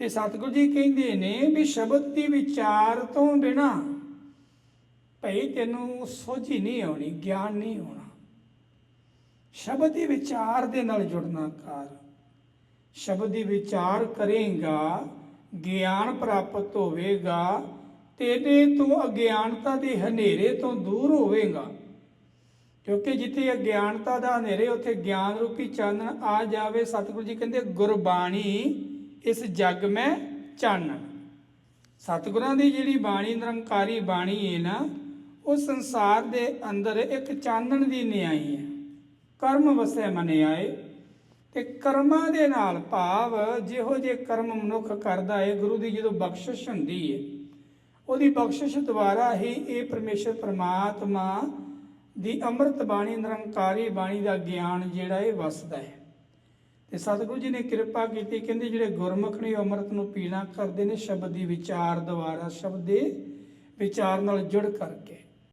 ਤੇ ਸਤਿਗੁਰੂ ਜੀ ਕਹਿੰਦੇ ਨੇ ਵੀ ਸ਼ਬਦ ਦੀ ਵਿਚਾਰ ਤੋਂ ਬਿਨਾ ਭਈ ਤੈਨੂੰ ਸੋਝੀ ਨਹੀਂ ਆਉਣੀ, ਗਿਆਨ ਨਹੀਂ ਹੋਣਾ। ਸ਼ਬਦ ਦੀ ਵਿਚਾਰ ਦੇ ਨਾਲ ਜੁੜਨਾ ਕਰ। ਸ਼ਬਦ ਦੀ ਵਿਚਾਰ ਕਰੇਗਾ, ਗਿਆਨ ਪ੍ਰਾਪਤ ਹੋਵੇਗਾ ਤੇਰੇ ਤੋਂ ਅਗਿਆਨਤਾ ਦੇ ਹਨੇਰੇ ਤੋਂ ਦੂਰ ਹੋਵੇਗਾ। ਕਿਉਂਕਿ ਜਿੱਥੇ ਅਗਿਆਨਤਾ ਦਾ ਹਨੇਰੇ, ਉੱਥੇ ਗਿਆਨ ਰੂਪੀ ਚਾਨਣ ਆ ਜਾਵੇ, ਸਤਿਗੁਰੂ ਜੀ ਕਹਿੰਦੇ ਗੁਰਬਾਣੀ ਇਸ ਜੱਗ ਮੈਂ ਚਾਨਣ। ਸਤਿਗੁਰਾਂ ਦੀ ਜਿਹੜੀ ਬਾਣੀ, ਨਿਰੰਕਾਰੀ ਬਾਣੀ ਹੈ ਨਾ, ਉਹ ਸੰਸਾਰ ਦੇ ਅੰਦਰ ਇੱਕ ਚਾਨਣ ਦੀ ਨਿਆਈ ਹੈ। ਕਰਮ ਵਸੈ ਮਨ ਆਏ, ਤੇ ਕਰਮਾਂ ਦੇ ਨਾਲ ਭਾਵ ਜਿਹੋ ਜੇ ਕਰਮ ਮਨੁੱਖ ਕਰਦਾ ਹੈ ਗੁਰੂ ਦੀ ਜਦੋਂ ਬਖਸ਼ਿਸ਼ ਹੁੰਦੀ ਹੈ ਉਹਦੀ ਬਖਸ਼ਿਸ਼ ਦੁਆਰਾ ਹੀ ਇਹ ਪਰਮੇਸ਼ਰ ਪ੍ਰਮਾਤਮਾ ਦੀ ਅੰਮ੍ਰਿਤ ਬਾਣੀ, ਨਿਰੰਕਾਰੀ ਬਾਣੀ ਦਾ ਗਿਆਨ ਜਿਹੜਾ ਇਹ ਵਸਦਾ ਹੈ। ਤੇ ਸਤਿਗੁਰੂ ਜੀ ਨੇ ਕਿਰਪਾ ਕੀਤੀ, ਕਹਿੰਦੇ ਜਿਹੜੇ ਗੁਰਮੁਖ ਨੇ ਅੰਮ੍ਰਿਤ ਨੂੰ ਪੀਣਾ ਕਰਦੇ ਨੇ, ਸ਼ਬਦ ਦੀ ਵਿਚਾਰ ਦੁਆਰਾ, ਸ਼ਬਦ ਦੇ ਵਿਚਾਰ ਨਾਲ ਜੁੜ ਕਰਕੇ।